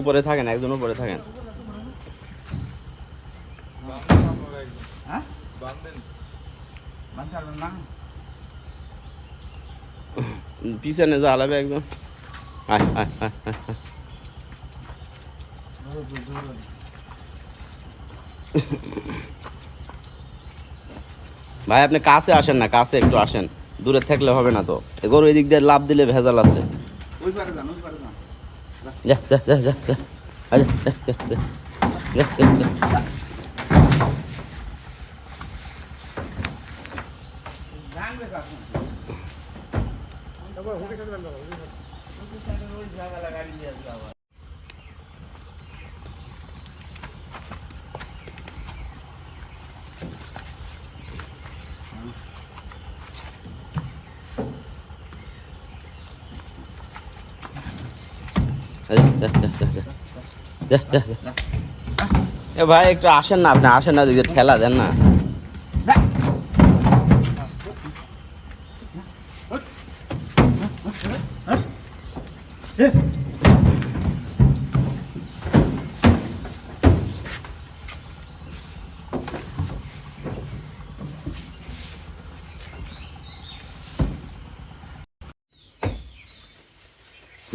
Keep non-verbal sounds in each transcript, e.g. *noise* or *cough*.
উপরে থাকেন, একজন উপরে থাকেন। পিছনে জ্বালাবে আয়। ভাই, আপনি কাছে আসেন না, কাছে একটু আসেন। দূরে থাকলে হবে না তো। গরু এদিক দিয়ে লাভ দিলে ভেজাল আছে। ওই পারে যান ওই পারে যান যা যা যা যা যা আয়, যা, যা, যা, যা, যা, যা, যা। ভাঙবে কাকুন আয়, যা, যা, যা, যা। যা, এ ভাই একটু আসেন না আপনি আসেন না ঠেলা দেন না।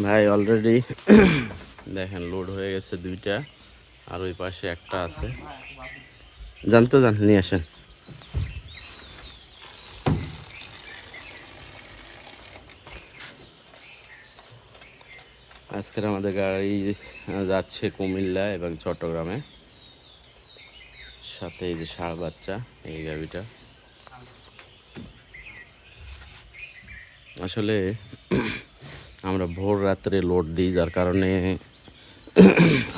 ভাই অলরেডি দেখেন লোড হয়ে গেছে দুইটা, আর ওই পাশে একটা আছে। জানতো জান নিয়ে আসেন। আজকের আমাদের গাড়ি যাচ্ছে কুমিল্লা এবং চট্টগ্রামে। সাথে এই যে ষাঁড় বাচ্চা, এই গাড়িটা। আসলে আমরা ভোর রাত্রে লোড দিই, যার কারণে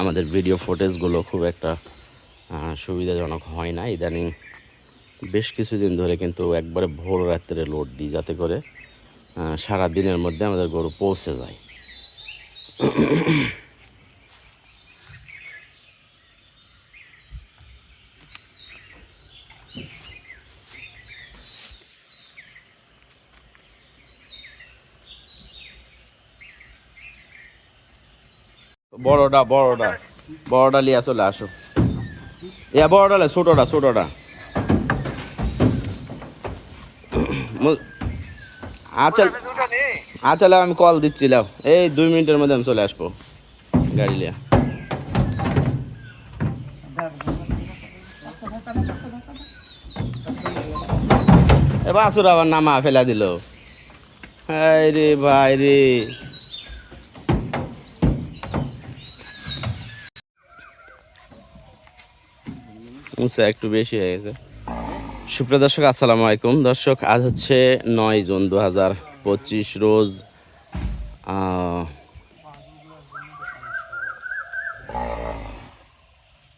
আমাদের ভিডিও ফুটেজগুলো খুব একটা সুবিধাজনক হয় না। ইদানিং বেশ কিছুদিন ধরে কিন্তু একবারে ভোর রাত্রে লোড দিই, যাতে করে সারা দিনের মধ্যে আমাদের গরু পৌঁছে যায়। বড়টা বড়টা বড়টা লিয়া চলে আসো। ইয়া বড়টা ছোটটা ছোটটা আচ্ছা আচ্ছা আমি কল দিচ্ছি, লাও। এই দুই মিনিটের মধ্যে আমি চলে আসব। গাড়ি লিয়া। এ বাসুর আবার নামা ফেলা দিল। হাই রে ভাই রে। উঁচা একটু বেশি হয়ে গেছে। সুপ্রিয় দর্শক, আসসালামু আলাইকুম। দর্শক, আজ হচ্ছে নয় জুন দু হাজার পঁচিশ রোজ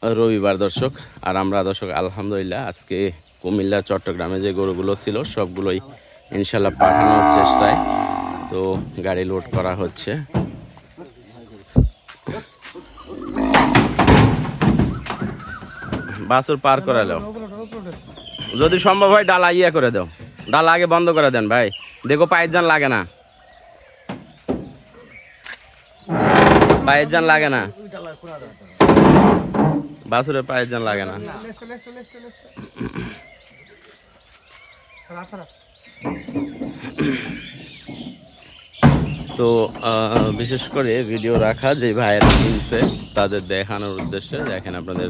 রবিবার দর্শক। আর আমরা দর্শক, আলহামদুলিল্লাহ, আজকে কুমিল্লা, চট্টগ্রামে যে গরুগুলো ছিল, সবগুলোই ইনশাল্লাহ পাঠানোর চেষ্টায়। তো গাড়ি লোড করা হচ্ছে। বাসুর পার করালো। যদি সম্ভব হয় ডালা ইয়ে করে দাও। ডালা আগে বন্ধ করে দেন ভাই। দেখো পায়ের যান লাগে না। পায়ের যান লাগে না। বাসুরের পায়ের যান লাগে না। তো বিশেষ করে ভিডিও রাখা, যে ভাইয়েরা কিনছে, তাদের দেখানোর উদ্দেশ্যে দেখেন আপনাদের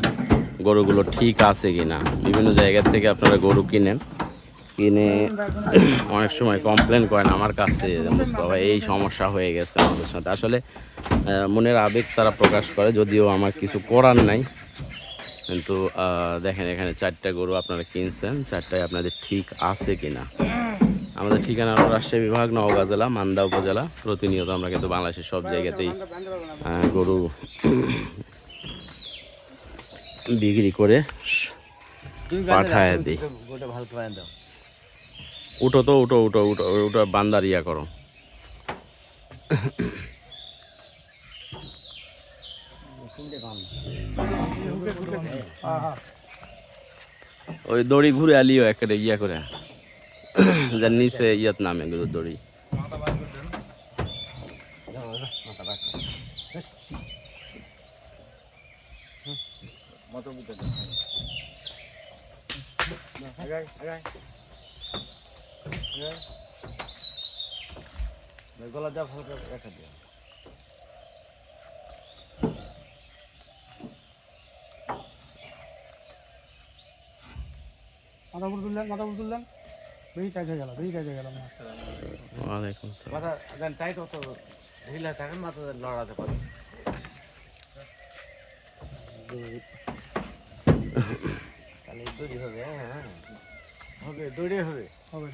গরুগুলো ঠিক আছে কিনা। বিভিন্ন জায়গা থেকে আপনারা গরু কিনেন। কিনে *clears throat* অনেক সময় কমপ্লেন করেন আমার কাছে মুস্তফা, এই সমস্যা হয়ে গেছে আমাদের সাথে। আসলে মনের আবেগ তারা প্রকাশ করে, যদিও আমার কিছু করার নাই। কিন্তু দেখেন এখানে চারটা গরু আপনারা কিনছেন, চারটায় আপনাদের ঠিক আছে কিনা? আমাদের ঠিকানা হলো রাজশাহী বিভাগ, নওগাঁ জেলা, মান্দা উপজেলা। প্রতিনিয়ত আমরা কিন্তু বাংলাদেশের সব জায়গাতেই গরু *clears throat* বিক্রি করে পাঠায় দিই। উঠো তো উঠো উঠো উঠো উঠো বান্দার ইয়া করো। ওই দড়ি ঘুরে আলিও একটা ইয়া করে। যার নিচে ইয়াত নামে দড়ি। মতো বুঝতে দাও আগাই আগাই আগাই গলা যা ভালো রেখে দিও। মাথা তুললেন মাথা তুললেন। বেশি টাইট হয়ে গেল বেশি টাইট হয়ে গেল মাথা। দেন টাইট অত ঢিলা থাকেন মাথা লড়াতে পারে তাহলে দড়ি হবে হ্যাঁ হবে দড়ি হবে। হবে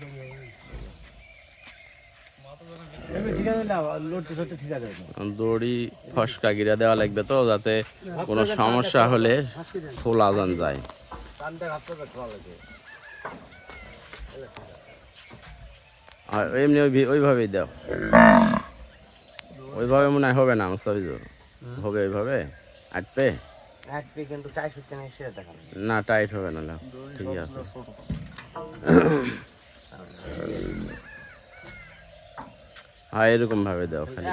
দড়ি ফসকা গিরা দেওয়া লাগবে তো যাতে কোনো সমস্যা হলে ফুল আজান যায়। আর এমনি ওই ভি- ওইভাবেই দাও। ওইভাবে মনে হয় হবে না মুস্তাফিজুর? হবে ওইভাবে আটপে? এক কিন্তু টাইট হচ্ছে না সেটা দেখানো। না টাইট হবে না ঠিক আছে। হ্যাঁ এরকম ভাবে দাও খালি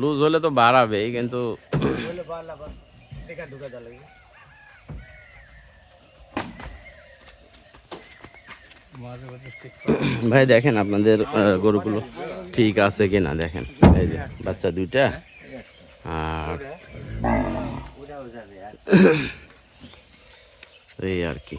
লুজ হলে তো বাড়াবেই কিন্তু *clears throat* ভাই, দেখেন আপনাদের গরুগুলো ঠিক আছে কিনা, দেখেন। এই যে, বাচ্চা দুইটা। আর এই আর কি।